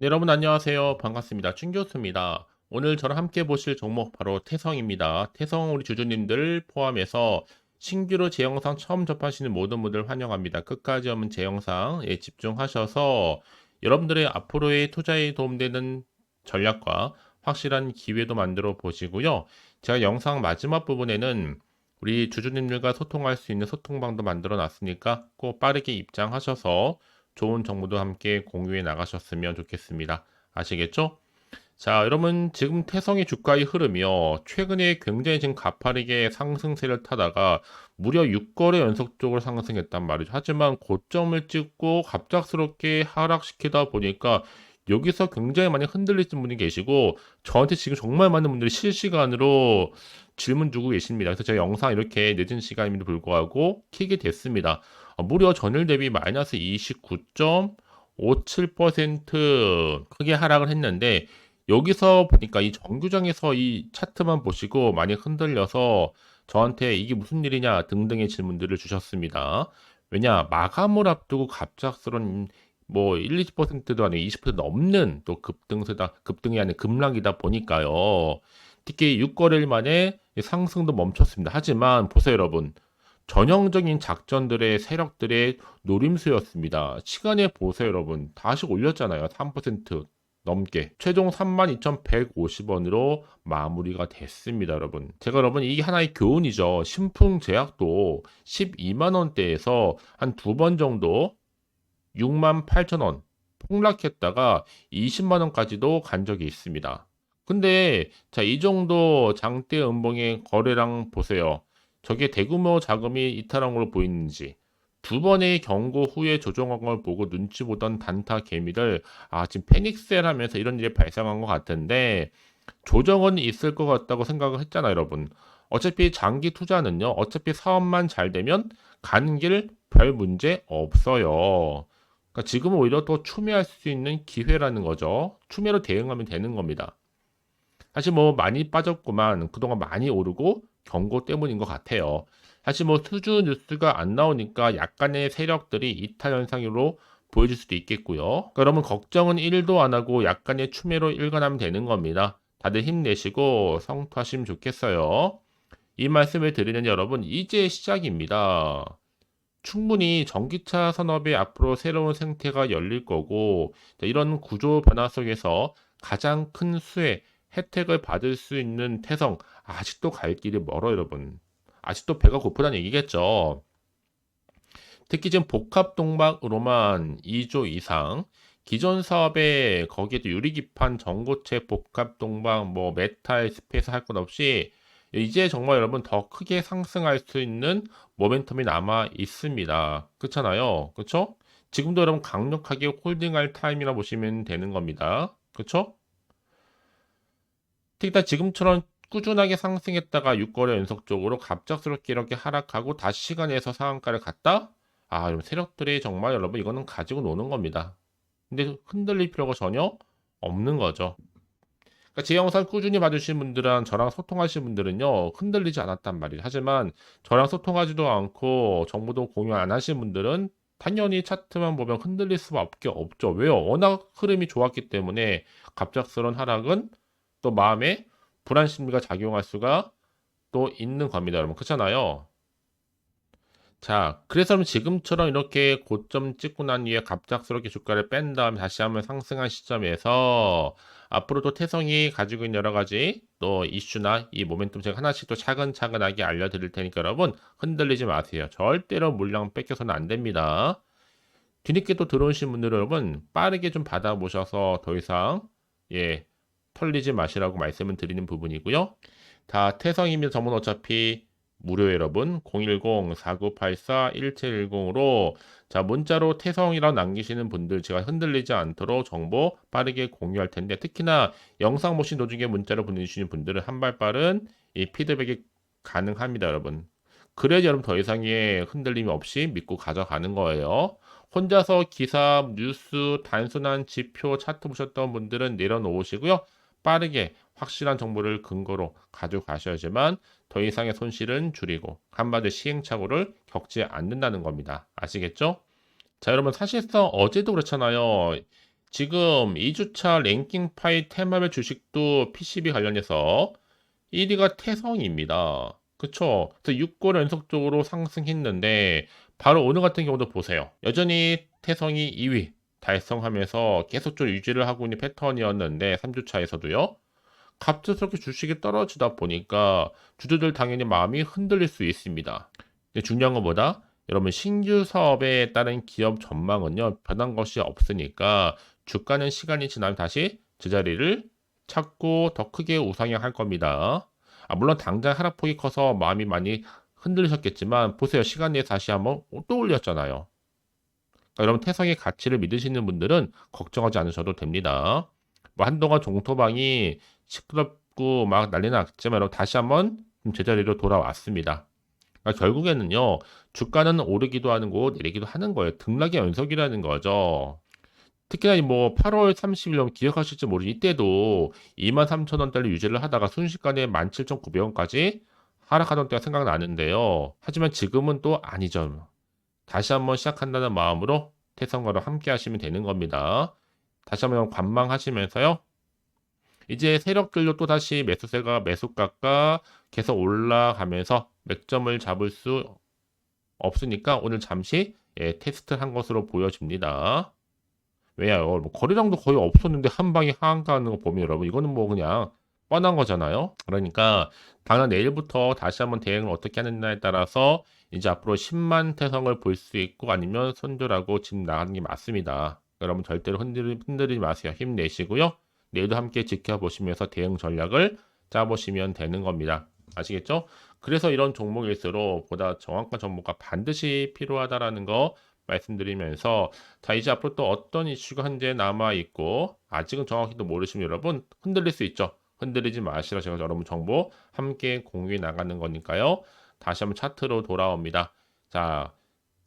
네, 여러분 안녕하세요. 반갑습니다. 춘 교수입니다. 오늘 저랑 함께 보실 종목 바로 태성입니다. 태성 우리 주주님들 포함해서 신규로 제 영상 처음 접하시는 모든 분들 환영합니다. 끝까지 오면 제 영상에 집중하셔서 여러분들의 앞으로의 투자에 도움되는 전략과 확실한 기회도 만들어 보시고요. 제가 영상 마지막 부분에는 우리 주주님들과 소통할 수 있는 소통방도 만들어 놨으니까 꼭 빠르게 입장하셔서 좋은 정보도 함께 공유해 나가셨으면 좋겠습니다. 아시겠죠? 자, 여러분 지금 태성의 주가의 흐름이요. 최근에 굉장히 지금 가파르게 상승세를 타다가 무려 6거래 연속적으로 상승했단 말이죠. 하지만 고점을 찍고 갑작스럽게 하락시키다 보니까 여기서 굉장히 많이 흔들리신 분이 계시고 저한테 지금 정말 많은 분들이 실시간으로 질문 주고 계십니다. 그래서 제가 영상 이렇게 늦은 시간임에도 불구하고 키게 됐습니다. 어, 무려 전일 대비 마이너스 29.57% 크게 하락을 했는데 여기서 보니까 이 정규장에서 이 차트만 보시고 많이 흔들려서 저한테 이게 무슨 일이냐 등등의 질문들을 주셨습니다. 왜냐 마감을 앞두고 갑작스런 뭐 1, 20%도 아니고 20% 넘는 또 급등세다 급등이 아닌 급락이다 보니까요. 특히 6거래일 만에 상승도 멈췄습니다. 하지만 보세요 여러분. 전형적인 작전들의 세력들의 노림수였습니다. 시간에 보세요 여러분. 다시 올렸잖아요. 3% 넘게 최종 32,150원으로 마무리가 됐습니다, 여러분. 제가 여러분 이게 하나의 교훈이죠. 신풍 제약도 12만 원대에서 한 두 번 정도 6만 8천 원 폭락했다가 20만 원까지도 간 적이 있습니다. 근데 자, 이 정도 장대 음봉의 거래량 보세요. 저게 대규모 자금이 이탈한 걸로 보이는지 두 번의 경고 후에 조정한 걸 보고 눈치 보던 단타 개미들 아 지금 패닉셀 하면서 이런 일이 발생한 것 같은데 조정은 있을 것 같다고 생각을 했잖아요 여러분. 어차피 장기 투자는요 어차피 사업만 잘 되면 가는 길 별 문제 없어요. 그러니까 지금은 오히려 더 추매할 수 있는 기회라는 거죠. 추매로 대응하면 되는 겁니다. 사실 뭐 많이 빠졌구만 그동안 많이 오르고 경고 때문인 것 같아요. 사실 뭐 수주 뉴스가 안 나오니까 약간의 세력들이 이탈 현상으로 보여질 수도 있겠고요. 여러분 걱정은 1도 안 하고 약간의 추매로 일관하면 되는 겁니다. 다들 힘내시고 성투하시면 좋겠어요. 이 말씀을 드리는 여러분 이제 시작입니다. 충분히 전기차 산업의 앞으로 새로운 생태가 열릴 거고 이런 구조 변화 속에서 가장 큰 수혜 혜택을 받을 수 있는 태성 아직도 갈 길이 멀어 여러분. 아직도 배가 고프다는 얘기겠죠. 특히 지금 복합 동박으로만 2조 이상 기존 사업에 거기에도 유리기판, 전고체, 복합 동박, 뭐 메탈, 스페이스 할 것 없이 이제 정말 여러분 더 크게 상승할 수 있는 모멘텀이 남아 있습니다. 그렇잖아요. 그렇죠? 지금도 여러분 강력하게 홀딩할 타임이라 보시면 되는 겁니다. 그렇죠? 특히 지금처럼 꾸준하게 상승했다가 6거래 연속적으로 갑작스럽게 이렇게 하락하고 다시 시간에서 상한가를 갔다? 아, 여러분 세력들이 정말 여러분 이거는 가지고 노는 겁니다. 근데 흔들릴 필요가 전혀 없는 거죠. 그러니까 제 영상 꾸준히 봐주신 분들은 저랑 소통하신 분들은요 흔들리지 않았단 말이에요. 하지만 저랑 소통하지도 않고 정보도 공유 안 하신 분들은 당연히 차트만 보면 흔들릴 수밖에 없죠. 왜요? 워낙 흐름이 좋았기 때문에 갑작스러운 하락은 또 마음에 불안 심리가 작용할 수가 또 있는 겁니다, 여러분. 그렇잖아요. 자, 그래서 지금처럼 이렇게 고점 찍고 난 뒤에 갑작스럽게 주가를 뺀 다음에 다시 한번 상승한 시점에서 앞으로도 태성이 가지고 있는 여러 가지 또 이슈나 이 모멘텀 제가 하나씩 또 차근차근하게 알려드릴 테니까 여러분 흔들리지 마세요. 절대로 물량 뺏겨서는 안 됩니다. 뒤늦게 또 들어오신 분들 여러분 빠르게 좀 받아보셔서 더 이상 예 털리지 마시라고 말씀을 드리는 부분이고요. 다 태성이면 전문 어차피 무료 여러분. 010-4984-1710으로 자 문자로 태성이라고 남기시는 분들 제가 흔들리지 않도록 정보 빠르게 공유할 텐데 특히나 영상 보신 도중에 문자로 보내주시는 분들은 한 발 빠른 이 피드백이 가능합니다 여러분. 그래야 여러분 더 이상의 흔들림 없이 믿고 가져가는 거예요. 혼자서 기사 뉴스 단순한 지표 차트 보셨던 분들은 내려놓으시고요 빠르게 확실한 정보를 근거로 가져가셔야지만 더 이상의 손실은 줄이고 한마디 시행착오를 겪지 않는다는 겁니다. 아시겠죠? 자, 여러분 사실상 어제도 그렇잖아요. 지금 2주차 랭킹 파이 테마별 주식도 PCB 관련해서 1위가 태성입니다. 그쵸? 그래서 6권 연속적으로 상승했는데 바로 오늘 같은 경우도 보세요. 여전히 태성이 2위 달성하면서 계속 좀 유지를 하고 있는 패턴이었는데 3주차에서도요. 갑작스럽게 주식이 떨어지다 보니까 주주들 당연히 마음이 흔들릴 수 있습니다. 근데 중요한 것보다 여러분 신규 사업에 따른 기업 전망은요 변한 것이 없으니까 주가는 시간이 지나면 다시 제자리를 찾고 더 크게 우상향할 겁니다. 아, 물론 당장 하락폭이 커서 마음이 많이 흔들리셨겠지만 보세요 시간 내에 다시 한번 또 올렸잖아요. 여러분 태성의 가치를 믿으시는 분들은 걱정하지 않으셔도 됩니다. 뭐 한동안 종토방이 시끄럽고 막 난리 났지만 여러분 다시 한번 좀 제자리로 돌아왔습니다. 그러니까 결국에는요 주가는 오르기도 하는 거고 내리기도 하는 거예요. 등락의 연속이라는 거죠. 특히나 뭐 8월 30일 기억하실지 모르지 이때도 23,000원대를 유지를 하다가 순식간에 17,900원까지 하락하던 때가 생각나는데요. 하지만 지금은 또 아니죠. 다시 한번 시작한다는 마음으로 태성과로 함께 하시면 되는 겁니다. 다시 한번 관망하시면서요. 이제 세력들도 또 다시 매수세가 매수가가 계속 올라가면서 맥점을 잡을 수 없으니까 오늘 잠시 예, 테스트한 것으로 보여집니다. 왜요? 뭐 거래량도 거의 없었는데 한 방에 하한 가는 거 보면 여러분 이거는 뭐 그냥 뻔한 거잖아요. 그러니까 당연 내일부터 다시 한번 대응을 어떻게 하느냐에 따라서 이제 앞으로 10만 태성을 볼 수 있고 아니면 손절하고 집 나가는 게 맞습니다. 여러분 절대로 흔들리, 흔들리지 마세요. 힘내시고요. 내일도 함께 지켜보시면서 대응 전략을 짜보시면 되는 겁니다. 아시겠죠? 그래서 이런 종목일수록 보다 정확한 정보가 반드시 필요하다라는 거 말씀드리면서 자 이제 앞으로 또 어떤 이슈가 현재 남아 있고 아직은 정확히도 모르시면 여러분 흔들릴 수 있죠. 흔들리지 마시라 제가 여러분 정보 함께 공유해 나가는 거니까요. 다시 한번 차트로 돌아옵니다. 자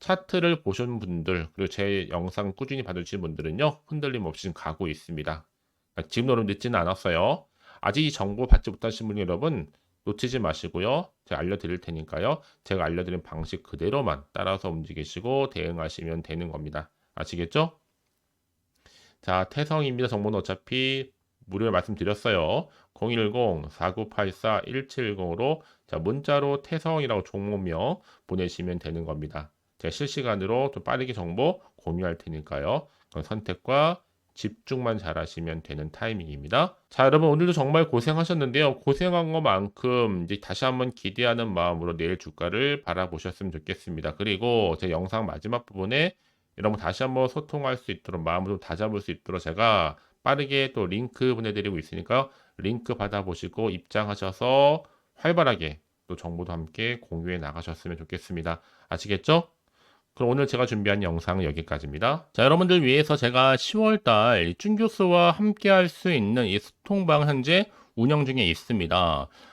차트를 보신 분들 그리고 제 영상 꾸준히 봐주신 분들은요 흔들림 없이 가고 있습니다. 그러니까 지금 여러분 늦지는 않았어요. 아직 이 정보 받지 못하신 분 여러분 놓치지 마시고요. 제가 알려드릴 테니까요. 제가 알려드린 방식 그대로만 따라서 움직이시고 대응하시면 되는 겁니다. 아시겠죠? 자, 태성입니다. 정보는 어차피 무료로 말씀드렸어요. 010-4984-1710으로 자, 문자로 태성이라고 종목명 보내시면 되는 겁니다. 제가 실시간으로 좀 빠르게 정보 공유할 테니까요. 선택과 집중만 잘 하시면 되는 타이밍입니다. 자, 여러분 오늘도 정말 고생하셨는데요. 고생한 것만큼 이제 다시 한번 기대하는 마음으로 내일 주가를 바라보셨으면 좋겠습니다. 그리고 제 영상 마지막 부분에 여러분 다시 한번 소통할 수 있도록 마음을 좀 다잡을 수 있도록 제가 빠르게 또 링크 보내드리고 있으니까 링크 받아보시고 입장하셔서 활발하게 또 정보도 함께 공유해 나가셨으면 좋겠습니다. 아시겠죠? 그럼 오늘 제가 준비한 영상은 여기까지입니다. 자, 여러분들 위해서 제가 10월달 쭌교수와 함께 할 수 있는 이 소통방 현재 운영 중에 있습니다.